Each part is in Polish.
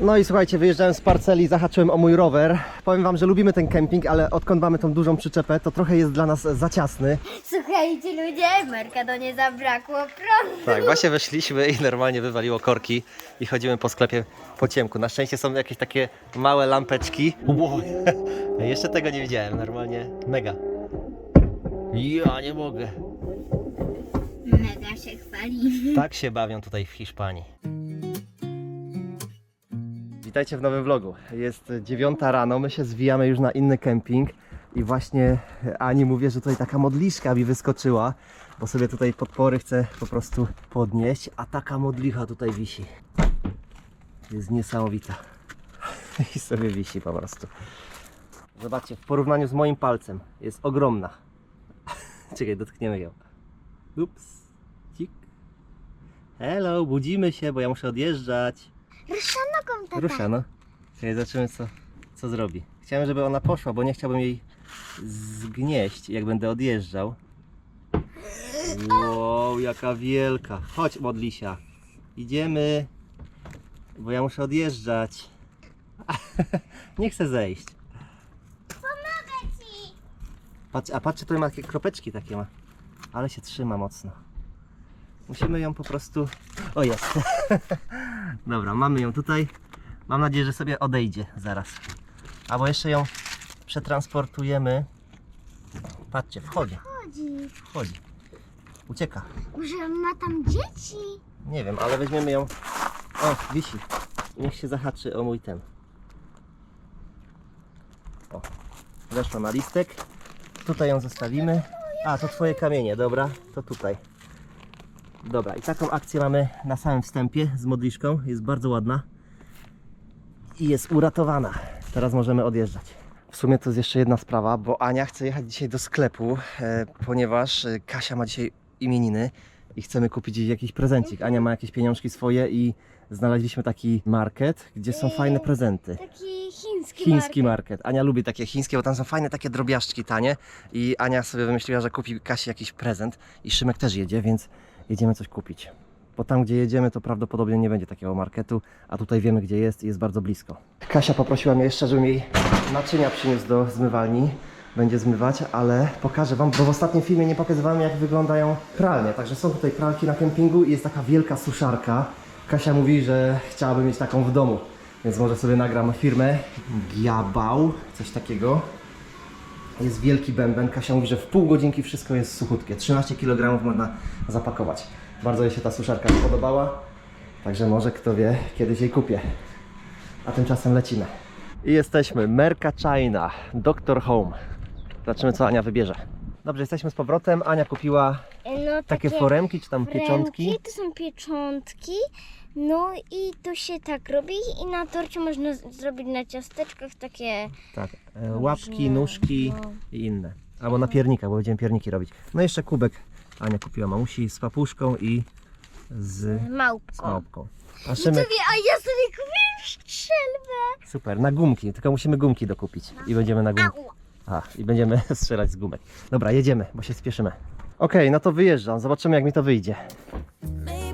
No i słuchajcie, wyjeżdżałem z parceli, zahaczyłem o mój rower. Powiem wam, że lubimy ten kemping, ale odkąd mamy tą dużą przyczepę, to trochę jest dla nas za ciasny. Słuchajcie ludzie, Mercadonie zabrakło prądu. Tak, właśnie weszliśmy i normalnie wywaliło korki i chodzimy po sklepie po ciemku. Na szczęście są jakieś takie małe lampeczki. Wow. Jeszcze tego nie widziałem, normalnie mega. Ja nie mogę. Mega się chwali. Tak się bawią tutaj w Hiszpanii. Witajcie w nowym vlogu. Jest dziewiąta rano, my się zwijamy już na inny kemping i właśnie Ani mówię, że tutaj taka modliszka mi wyskoczyła, bo sobie tutaj podpory chcę po prostu podnieść, a taka modlicha tutaj wisi. Jest niesamowita. I sobie wisi po prostu. Zobaczcie, w porównaniu z moim palcem jest ogromna. Czekaj, dotkniemy ją. Ups. Cik. Hello, budzimy się, bo ja muszę odjeżdżać. Tata. Rusza, no. Czekaj, zobaczymy co, co zrobi. Chciałem, żeby ona poszła, bo nie chciałbym jej zgnieść, jak będę odjeżdżał. Wow, jaka wielka. Chodź, modlisia. Idziemy, bo ja muszę odjeżdżać. nie chcę zejść. Pomogę ci. Patrz, a patrzcie, tutaj ma takie kropeczki takie ma. Ale się trzyma mocno. Musimy ją po prostu... O jest. Dobra, mamy ją tutaj. Mam nadzieję, że sobie odejdzie zaraz. Albo jeszcze ją przetransportujemy. Patrzcie, wchodzi, Chodzi. wchodzi. Ucieka. Może ma tam dzieci? Nie wiem, ale weźmiemy ją. O, wisi. Niech się zahaczy o mój ten. O, weszła na listek. Tutaj ją zostawimy. A, to twoje kamienie, dobra, to tutaj. Dobra, i taką akcję mamy na samym wstępie z modliszką. Jest bardzo ładna. I jest uratowana. Teraz możemy odjeżdżać. W sumie to jest jeszcze jedna sprawa, bo Ania chce jechać dzisiaj do sklepu, e, ponieważ e, Kasia ma dzisiaj imieniny i chcemy kupić jej jakiś prezencik. Ania ma jakieś pieniążki swoje i znaleźliśmy taki market, gdzie są fajne prezenty. Taki chiński Chiński market. Ania lubi takie chińskie, bo tam są fajne takie drobiażdżki tanie i Ania sobie wymyśliła, że kupi Kasi jakiś prezent i Szymek też jedzie, więc jedziemy coś kupić. Bo tam, gdzie jedziemy, to prawdopodobnie nie będzie takiego marketu, a tutaj wiemy, gdzie jest i jest bardzo blisko. Kasia poprosiła mnie jeszcze, żebym jej naczynia przyniósł do zmywalni. Będzie zmywać, ale pokażę Wam, bo w ostatnim filmie nie pokazywałem, jak wyglądają pralnie. Także są tutaj pralki na kempingu i jest taka wielka suszarka. Kasia mówi, że chciałaby mieć taką w domu, więc może sobie nagram firmę Giabał, coś takiego. Jest wielki bęben. Kasia mówi, że w pół godzinki wszystko jest suchutkie. 13 kg można zapakować. Bardzo jej się ta suszarka podobała. Także może kto wie, kiedyś jej kupię. A tymczasem lecimy. I jesteśmy. Merka China, Doctor Home. Zobaczymy, co Ania wybierze. Dobrze, jesteśmy z powrotem. Ania kupiła No, takie foremki, czy tam pieczątki. Ręki, to są pieczątki. No i to się tak robi i na torcie można zrobić na ciasteczkach takie Tak, e, łapki, Różne, nóżki no. i inne. Albo na piernikach, bo będziemy pierniki robić. No i jeszcze kubek Ania kupiła mamusi z papuszką i z, z małpką. małpką. A Szymek, a ja sobie kupiłem strzelbę. super, na gumki, tylko musimy gumki dokupić i będziemy na gumki. Au. A, i będziemy strzelać z gumek. Dobra, jedziemy, bo się spieszymy. Okej, no to wyjeżdżam, zobaczymy jak mi to wyjdzie. Maybe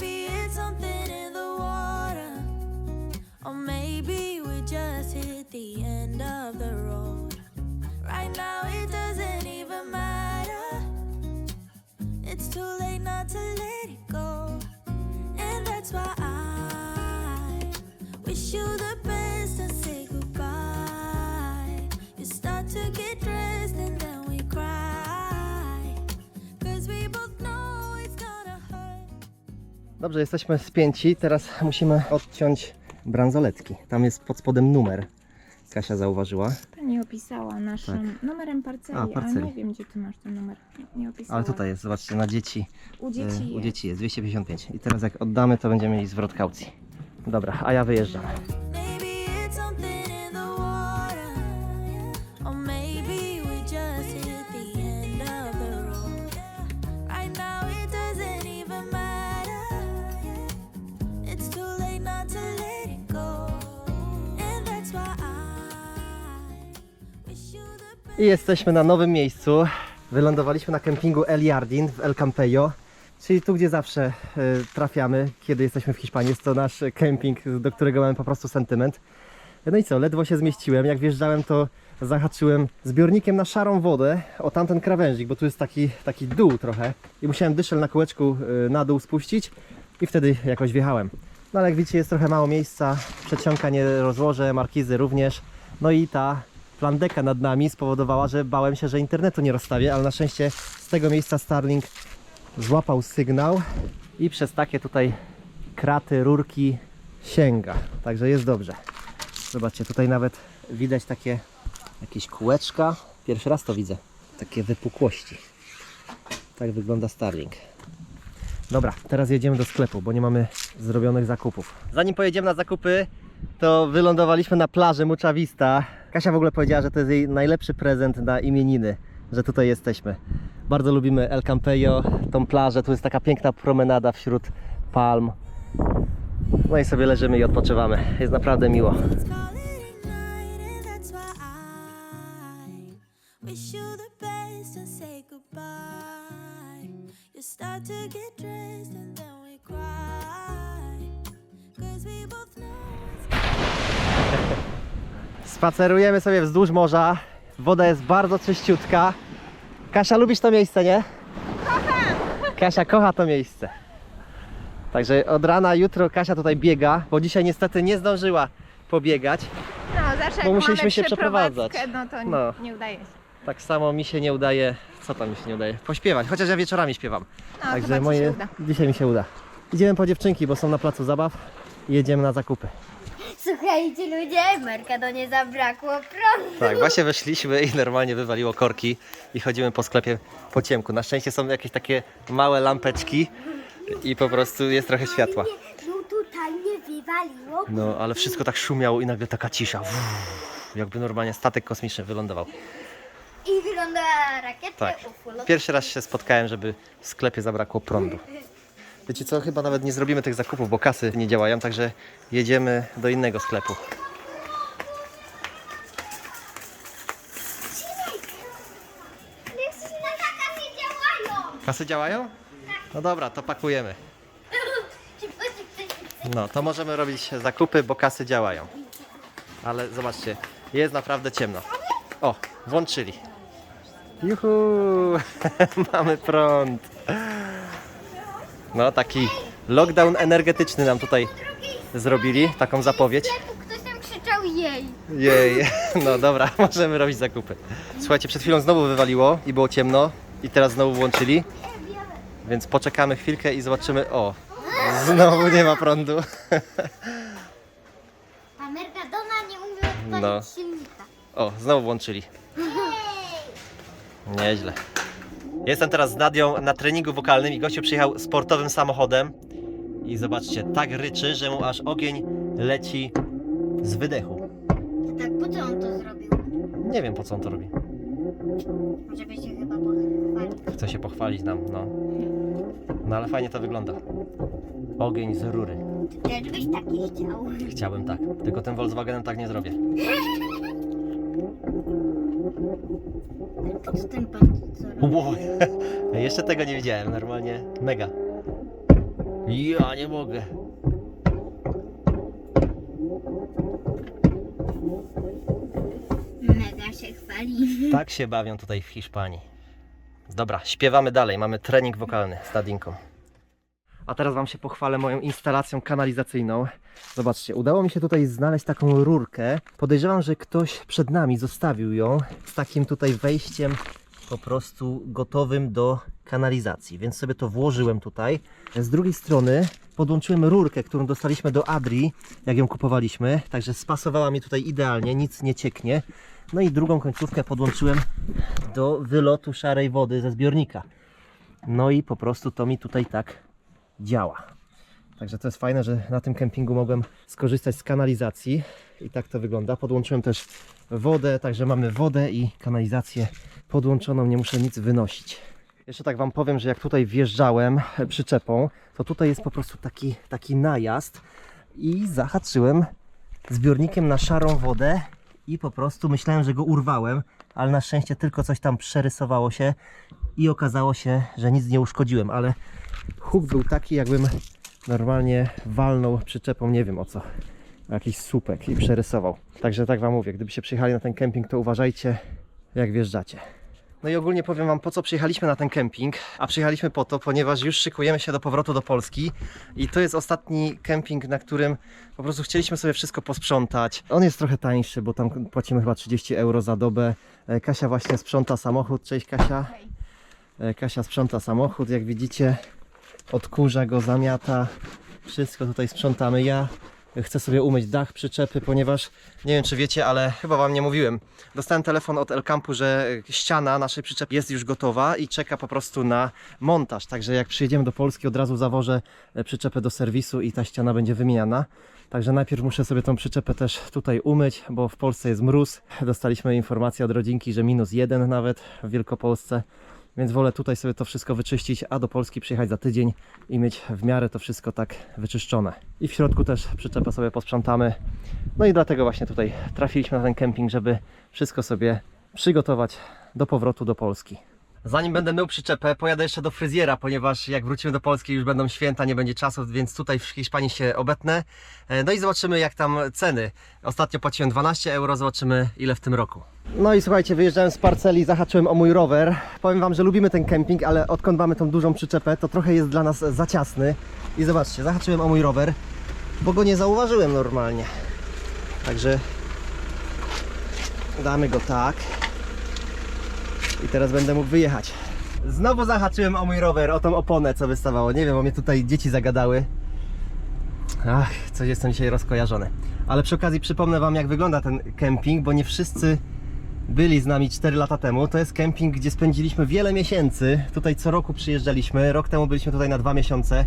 Dobrze, jesteśmy spięci, teraz musimy odciąć bransoletki. Tam jest pod spodem numer. Kasia zauważyła. Pani opisała naszym numerem parceli, Tak. A, parceli. ale nie wiem gdzie ty masz ten numer. Nie, nie opisała. Ale tutaj jest, zobaczcie, na dzieci. U dzieci, E, U jest. dzieci jest 255. I teraz jak oddamy, to będziemy mieli zwrot kaucji. Dobra, a ja wyjeżdżam. I jesteśmy na nowym miejscu. Wylądowaliśmy na kempingu El Jardin w El Campello. Czyli tu, gdzie zawsze e, trafiamy, kiedy jesteśmy w Hiszpanii. Jest to nasz kemping, do którego mamy po prostu sentyment. No i co, ledwo się zmieściłem. Jak wjeżdżałem, to zahaczyłem zbiornikiem na szarą wodę o tamten krawężnik, bo tu jest taki, taki dół trochę. I musiałem dyszel na kółeczku e, na dół spuścić i wtedy jakoś wjechałem. No ale jak widzicie, jest trochę mało miejsca. Przedsionka nie rozłożę, markizy również. No i ta plandeka nad nami spowodowała, że bałem się, że internetu nie rozstawię, ale na szczęście z tego miejsca Starlink złapał sygnał i przez takie tutaj kraty, rurki sięga. Także jest dobrze. Zobaczcie, tutaj nawet widać takie jakieś kółeczka. Pierwszy raz to widzę. Takie wypukłości. Tak wygląda Starlink. Dobra, teraz jedziemy do sklepu, bo nie mamy zrobionych zakupów. Zanim pojedziemy na zakupy, to wylądowaliśmy na plaży Mucha Vista. Kasia w ogóle powiedziała, że to jest jej najlepszy prezent na imieniny, że tutaj jesteśmy. Bardzo lubimy El Campello, tą plażę. Tu jest taka piękna promenada wśród palm. No i sobie leżymy i odpoczywamy. Jest naprawdę miło. Spacerujemy sobie wzdłuż morza. Woda jest bardzo czyściutka. Kasia, lubisz to miejsce, nie? Kocham! Kasia kocha to miejsce. Także od rana jutro Kasia tutaj biega, bo dzisiaj niestety nie zdążyła pobiegać. No, zawsze jak Bo musieliśmy się przeprowadzać. No to No. Nie, udaje się. Tak samo mi się nie udaje. Co tam mi się nie udaje? Pośpiewać, chociaż ja wieczorami śpiewam. No, Także moje dzisiaj mi się uda. Idziemy po dziewczynki, bo są na placu zabaw i jedziemy na zakupy. Słuchajcie ludzie, Mercadonie zabrakło prądu. Tak, właśnie weszliśmy i normalnie wywaliło korki i chodzimy po sklepie po ciemku. Na szczęście są jakieś takie małe lampeczki i po prostu jest trochę światła. No tutaj nie wywaliło. No, ale wszystko tak szumiało i nagle taka cisza. Uff, jakby normalnie statek kosmiczny wylądował. I wygląda rakieta Tak. UFO. Pierwszy raz się spotkałem, żeby w sklepie zabrakło prądu. Wiecie co, chyba nawet nie zrobimy tych zakupów, bo kasy nie działają, także jedziemy do innego sklepu. Kasy działają? No dobra, to pakujemy. No, to możemy robić zakupy, bo kasy działają. Ale zobaczcie, jest naprawdę ciemno. O, włączyli. Juhu, mamy prąd. No, taki lockdown energetyczny nam tutaj zrobili, taką zapowiedź. Ktoś tam krzyczał jej. Jej, no dobra, możemy robić zakupy. Słuchajcie, przed chwilą znowu wywaliło i było ciemno i teraz znowu włączyli. Więc poczekamy chwilkę i zobaczymy. O, znowu nie ma prądu. A Mercadona nie umie odpalić No. silnika. O, znowu włączyli. Nieźle. Jestem teraz z Nadią na treningu wokalnym i gościu przyjechał sportowym samochodem. I zobaczcie, tak ryczy, że mu aż ogień leci z wydechu. Tak, po co on to zrobił? Nie wiem po co on to robi. Żeby się chyba pochwalił. Chce się pochwalić nam, no. No ale fajnie to wygląda. Ogień z rury. Ty też byś taki chciał. Chciałbym tak. Tylko tym Volkswagenem tak nie zrobię. Ale po co ten pan co robi? Wow. Jeszcze tego nie widziałem. Normalnie mega. Ja nie mogę. Mega się chwali. Tak się bawią tutaj w Hiszpanii. Dobra, śpiewamy dalej. Mamy trening wokalny z Dadinką. A teraz Wam się pochwalę moją instalacją kanalizacyjną. Zobaczcie, udało mi się tutaj znaleźć taką rurkę. Podejrzewam, że ktoś przed nami zostawił ją z takim tutaj wejściem po prostu gotowym do kanalizacji. Więc sobie to włożyłem tutaj. Z drugiej strony podłączyłem rurkę, którą dostaliśmy do Adri, jak ją kupowaliśmy. Także spasowała mi tutaj idealnie, nic nie cieknie. No i drugą końcówkę podłączyłem do wylotu szarej wody ze zbiornika. No i po prostu to mi tutaj tak działa. Także to jest fajne, że na tym kempingu mogłem skorzystać z kanalizacji i tak to wygląda. Podłączyłem też wodę, także mamy wodę i kanalizację podłączoną, nie muszę nic wynosić. Jeszcze tak Wam powiem, że jak tutaj wjeżdżałem przyczepą, to tutaj jest po prostu taki, taki najazd i zahaczyłem zbiornikiem na szarą wodę i po prostu myślałem, że go urwałem, ale na szczęście tylko coś tam przerysowało się i okazało się, że nic nie uszkodziłem, ale huk był taki, jakbym normalnie walnął przyczepą, nie wiem o co, jakiś słupek i przerysował. Także tak Wam mówię, gdybyście przyjechali na ten kemping, to uważajcie jak wjeżdżacie. No i ogólnie powiem Wam, po co przyjechaliśmy na ten kemping. A przyjechaliśmy po to, ponieważ już szykujemy się do powrotu do Polski. I to jest ostatni kemping, na którym po prostu chcieliśmy sobie wszystko posprzątać. On jest trochę tańszy, bo tam płacimy chyba 30 euro za dobę. E, Kasia właśnie sprząta samochód. Cześć Kasia. E, Kasia sprząta samochód, jak widzicie. Odkurza go, zamiata. Wszystko tutaj sprzątamy. Ja chcę sobie umyć dach przyczepy, ponieważ nie wiem czy wiecie, ale chyba wam nie mówiłem. Dostałem telefon od El Campu, że ściana naszej przyczepy jest już gotowa i czeka po prostu na montaż. Także jak przyjedziemy do Polski, od razu zawożę e, przyczepę do serwisu i ta ściana będzie wymieniana. Także najpierw muszę sobie tą przyczepę też tutaj umyć, bo w Polsce jest mróz. Dostaliśmy informację od rodzinki, że minus jeden nawet w Wielkopolsce. Więc wolę tutaj sobie to wszystko wyczyścić, a do Polski przyjechać za tydzień i mieć w miarę to wszystko tak wyczyszczone. I w środku też przyczepę sobie posprzątamy. No i dlatego właśnie tutaj trafiliśmy na ten kemping, żeby wszystko sobie przygotować do powrotu do Polski. Zanim będę mył przyczepę, pojadę jeszcze do fryzjera, ponieważ jak wrócimy do Polski już będą święta, nie będzie czasu, więc tutaj w Hiszpanii się obetnę. E, No i zobaczymy jak tam ceny. Ostatnio płaciłem 12 euro, zobaczymy ile w tym roku. No i słuchajcie, wyjeżdżałem z parceli, zahaczyłem o mój rower. Powiem Wam, że lubimy ten kemping, ale odkąd mamy tą dużą przyczepę, to trochę jest dla nas za ciasny. I zobaczcie, zahaczyłem o mój rower, bo go nie zauważyłem normalnie. Także damy go tak. I teraz będę mógł wyjechać. Znowu zahaczyłem o mój rower, o tą oponę, co wystawało. Nie wiem, bo mnie tutaj dzieci zagadały. Ach, coś jestem dzisiaj rozkojarzony. Ale przy okazji przypomnę Wam, jak wygląda ten kemping, bo nie wszyscy byli z nami 4 lata temu. To jest kemping, gdzie spędziliśmy wiele miesięcy. Tutaj co roku przyjeżdżaliśmy. Rok temu byliśmy tutaj na dwa miesiące.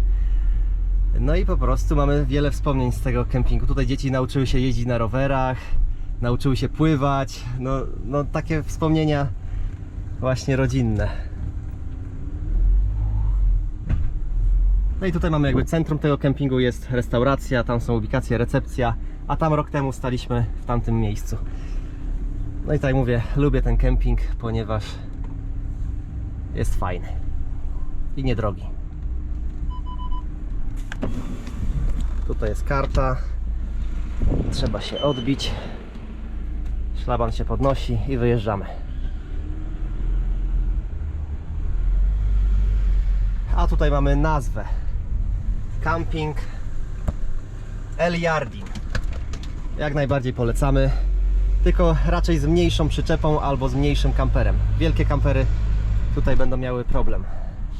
No i po prostu mamy wiele wspomnień z tego kempingu. Tutaj dzieci nauczyły się jeździć na rowerach, nauczyły się pływać. No, no takie wspomnienia właśnie rodzinne. No i tutaj mamy jakby centrum tego kempingu, jest restauracja, tam są ubikacje, recepcja, a tam rok temu staliśmy w tamtym miejscu. No i tak mówię, lubię ten kemping, ponieważ jest fajny i niedrogi. Tutaj jest karta, trzeba się odbić, szlaban się podnosi i wyjeżdżamy. Tutaj mamy nazwę. Camping El Jardin. Jak najbardziej polecamy. Tylko raczej z mniejszą przyczepą albo z mniejszym kamperem. Wielkie kampery tutaj będą miały problem.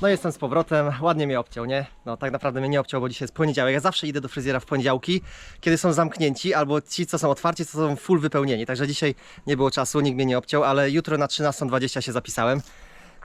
No jestem z powrotem, ładnie mnie obciął, nie? No tak naprawdę mnie nie obciął, bo dzisiaj jest poniedziałek. Ja zawsze idę do fryzjera w poniedziałki, kiedy są zamknięci, albo ci, co są otwarci, to są full wypełnieni. Także dzisiaj nie było czasu, nikt mnie nie obciął, ale jutro na 13.20 się zapisałem.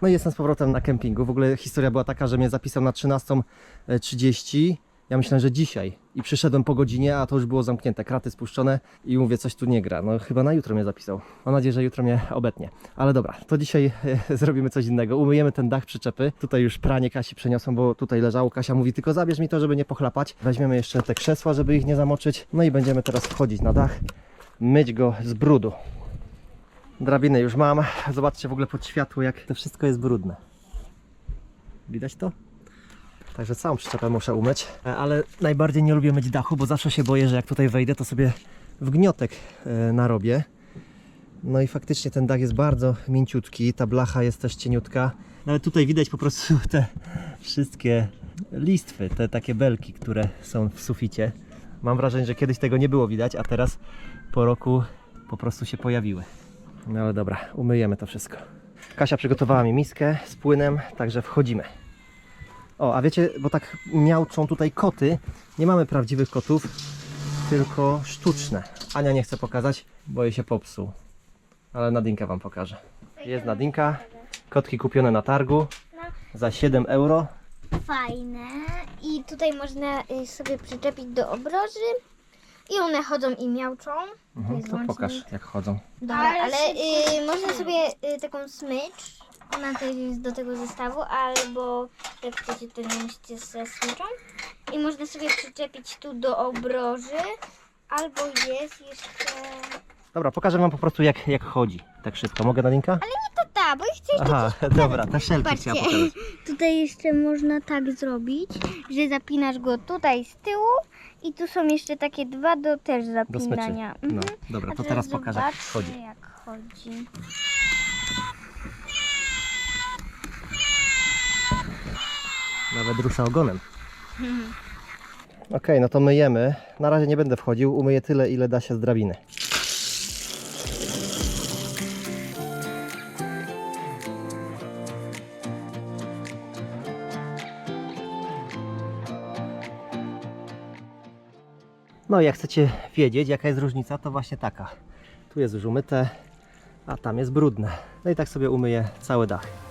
No i jestem z powrotem na kempingu. W ogóle historia była taka, że mnie zapisał na 13.30. Ja myślałem, że dzisiaj. I przyszedłem po godzinie, a to już było zamknięte, kraty spuszczone i mówię, coś tu nie gra. No chyba na jutro mnie zapisał. Mam nadzieję, że jutro mnie obetnie. Ale dobra, to dzisiaj zrobimy coś innego. Umyjemy ten dach przyczepy. Tutaj już pranie Kasi przeniosłem, bo tutaj leżało. Kasia mówi, tylko zabierz mi to, żeby nie pochlapać. Weźmiemy jeszcze te krzesła, żeby ich nie zamoczyć. No i będziemy teraz wchodzić na dach, myć go z brudu. Drabinę już mam. Zobaczcie w ogóle pod światło, jak to wszystko jest brudne. Widać to? Także całą przyczepę muszę umyć. E, Ale najbardziej nie lubię myć dachu, bo zawsze się boję, że jak tutaj wejdę, to sobie wgniotek e, narobię. No i faktycznie ten dach jest bardzo mięciutki, ta blacha jest też cieniutka. Nawet tutaj widać po prostu te wszystkie listwy, te takie belki, które są w suficie. Mam wrażenie, że kiedyś tego nie było widać, a teraz po roku po prostu się pojawiły. No ale dobra, umyjemy to wszystko. Kasia przygotowała mi miskę z płynem, także wchodzimy. O, a wiecie, bo tak miauczą tutaj koty. Nie mamy prawdziwych kotów, tylko sztuczne. Ania nie chce pokazać, bo jej się popsuł. Ale Nadinkę wam pokażę. Jest Nadinka. Kotki kupione na targu za 7 euro. Fajne. I tutaj można y, sobie przyczepić do obroży. I one chodzą i miauczą. Mhm, to pokaż, jak chodzą. Dobra, ale y, można sobie y, taką smycz. Ona też jest do tego zestawu, albo jak chcecie, to nie musicie ze smyczą. I można sobie przyczepić tu do obroży. Albo jest jeszcze Dobra, pokażę wam po prostu jak, jak chodzi. Tak szybko. Mogę na linka? Bo chcę jeszcze Aha, dobra, ta szelki Patrzcie, chciała pokazać. tutaj jeszcze można tak zrobić, że zapinasz go tutaj z tyłu i tu są jeszcze takie dwa do też Do zapinania. No, Mhm. dobra, A to teraz pokażę jak chodzi. jak chodzi. Nawet rusza ogonem. Okej, no to myjemy. Na razie nie będę wchodził, umyję tyle, ile da się z drabiny. No jak chcecie wiedzieć, jaka jest różnica, to właśnie taka. Tu jest już umyte, a tam jest brudne. No i tak sobie umyję cały dach.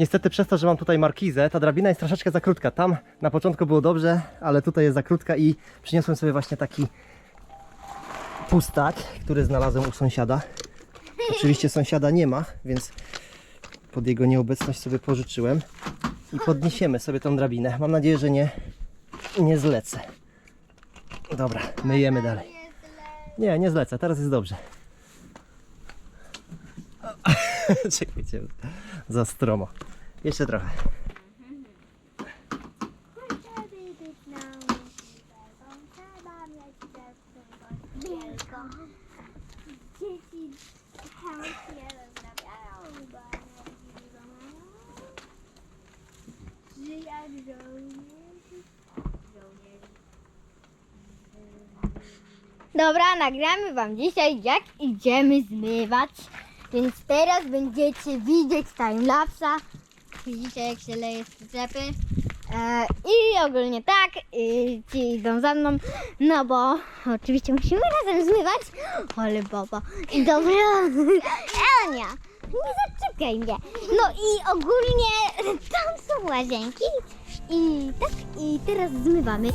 Niestety przez to, że mam tutaj markizę, ta drabina jest troszeczkę za krótka. Tam na początku było dobrze, ale tutaj jest za krótka i przyniosłem sobie właśnie taki pustak, który znalazłem u sąsiada. Oczywiście sąsiada nie ma, więc pod jego nieobecność sobie pożyczyłem i podniesiemy sobie tą drabinę. Mam nadzieję, że nie, nie zlecę. Dobra, myjemy dalej. Nie, nie zlecę, teraz jest dobrze. Czekajcie, za stromo. Jeszcze trochę. Dobra, nagramy wam dzisiaj jak idziemy zmywać. Więc teraz będziecie widzieć timelapsa. Widzicie jak się leje z przyczepy. E, I ogólnie tak, i ci idą za mną, no bo oczywiście musimy razem zmywać. Ale baba. I dobra, Ania, nie zaczepiaj mnie. No i ogólnie tam są łazienki. I tak, i teraz zmywamy.